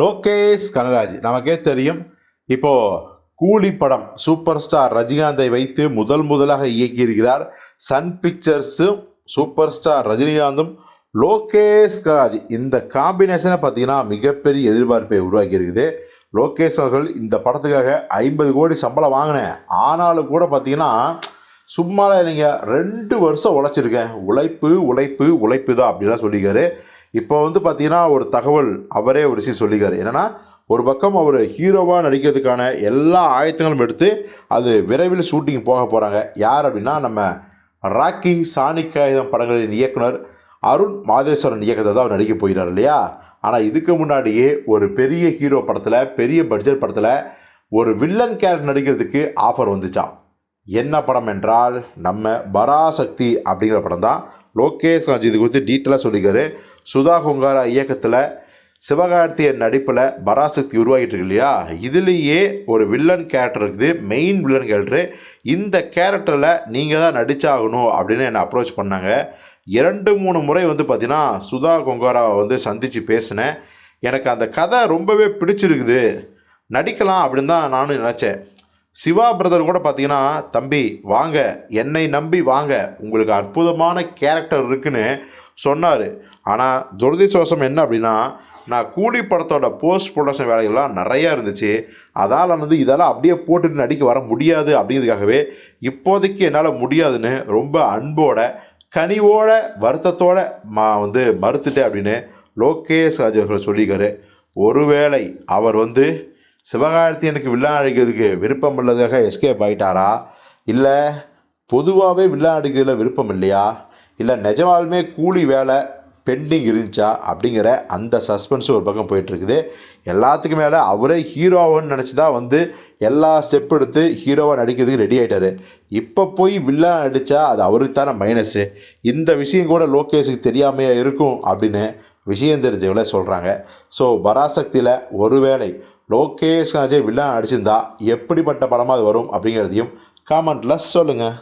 லோகேஷ் கனராஜ். நமக்கே தெரியும். இப்போது கூலி படம் சூப்பர் ஸ்டார் ரஜினிகாந்தை வைத்து முதல் முதலாக இயக்கியிருக்கிறார் சன் பிக்சர்ஸும் சூப்பர் ஸ்டார் ரஜினிகாந்தும் லோகேஷ் கனராஜ். இந்த காம்பினேஷனை பார்த்தீங்கன்னா மிகப்பெரிய எதிர்பார்ப்பை உருவாக்கி இருக்குது லோகேஷ் அவர்கள் இந்த படத்துக்காக ஐம்பது கோடி சம்பளம் வாங்கினேன். ஆனாலும் கூட பார்த்தீங்கன்னா சும்மா இல்லைங்க ரெண்டு வருஷம் உழைச்சிருக்கேன். உழைப்பு உழைப்பு உழைப்பு தான் அப்படின்லாம் சொல்லிக்காரு இப்போ வந்து பார்த்தீங்கன்னா ஒரு தகவல் அவரே ஒரு விஷயம் சொல்லிக்காரு. என்னென்னா ஒரு பக்கம் அவர் ஹீரோவாக நடிக்கிறதுக்கான எல்லா ஆயத்தங்களும் எடுத்து அது விரைவில் ஷூட்டிங் போக போகிறாங்க யார் அப்படின்னா நம்ம ராக்கி சாணிக்காயுதம் படங்களின் இயக்குனர் அருண் மாதேஸ்வரன் இயக்கத்தை தான் அவர் நடிக்க போகிறார் இல்லையா? ஆனால் இதுக்கு முன்னாடியே ஒரு பெரிய ஹீரோ படத்தில் பெரிய பட்ஜெட் படத்தில் ஒரு வில்லன் கேரக்டர் நடிக்கிறதுக்கு ஆஃபர் வந்துச்சாம். என்ன படம் என்றால் நம்ம பராசக்தி அப்படிங்கிற படம் தான். லோகேஷ் ராஜ் இது குறித்து டீட்டெயிலாக சொல்லிக்காரு சுதா கொங்காரா இயக்கத்தில் சிவகார்த்தியன் நடிப்பில் பராசக்தி உருவாகிட்டு இருக்கு இல்லையா? இதுலேயே ஒரு வில்லன் கேரக்டர் இருக்குது. மெயின் வில்லன் கேரக்டரு இந்த கேரக்டரில் நீங்கள் தான் நடிச்சாகணும் அப்படின்னு என்னை அப்ரோச் பண்ணாங்க. இரண்டு மூணு முறை வந்து பார்த்தீங்கன்னா சுதா கொங்காராவை வந்து சந்தித்து பேசினேன். எனக்கு அந்த கதை ரொம்பவே பிடிச்சிருக்குது. நடிக்கலாம் அப்படின்னு தான் நானும் நினச்சேன். சிவா பிரதர் கூட பார்த்தீங்கன்னா தம்பி வாங்க. என்னை நம்பி வாங்க. உங்களுக்கு அற்புதமான கேரக்டர் இருக்குன்னு சொன்னார். ஆனால் துரதிசுவாசம் என்ன அப்படின்னா நான் கூலி படத்தோட போஸ்ட் ப்ரொடக்ஷன் வேலைகள்லாம் நிறையா இருந்துச்சு. அதால் வந்து இதெல்லாம் அப்படியே போட்டுட்டு நடிக்க வர முடியாது அப்படிங்கிறதுக்காகவே இப்போதைக்கு என்னால் முடியாதுன்னு ரொம்ப அன்போட கனிவோட வருத்தத்தோட மா வந்து மறுத்துட்டேன் அப்படின்னு லோகேஷ் ராஜ் அவர்கள் சொல்லியிருக்காரு. ஒருவேளை அவர் வந்து சிவகார்த்தியனுக்கு வில்லா அடிக்கிறதுக்கு விருப்பம் உள்ளதாக எஸ்கேப் ஆகிட்டாரா இல்லை பொதுவாகவே வில்லா அடிக்கிறதுல விருப்பம் இல்லையா இல்லை நிஜமாலுமே கூலி வேலை பெண்டிங் இருந்துச்சா? அப்படிங்கிற அந்த சஸ்பென்ஸும் ஒரு பக்கம் போயிட்டுருக்குது. எல்லாத்துக்கும் மேலே அவரே ஹீரோவன்னு நினச்சி தான் வந்து எல்லா ஸ்டெப் எடுத்து ஹீரோவாக நடிக்கிறதுக்கு ரெடி ஆகிட்டாரு இப்போ போய் வில்லா அடித்தா அது அவருக்கு தானே மைனஸு இந்த விஷயம் கூட லோகேஷுக்கு தெரியாமையாக இருக்கும் அப்படின்னு விஷயம் தெரிஞ்சவங்களே சொல்கிறாங்க ஸோ பராசக்தியில் ஒருவேளை லோகேஷ் அஜய் வில்லன் அடிச்சிருந்தா எப்படிப்பட்ட படமாக அது வரும் அப்படிங்கிறதையும் காமெண்ட்டில் சொல்லுங்கள்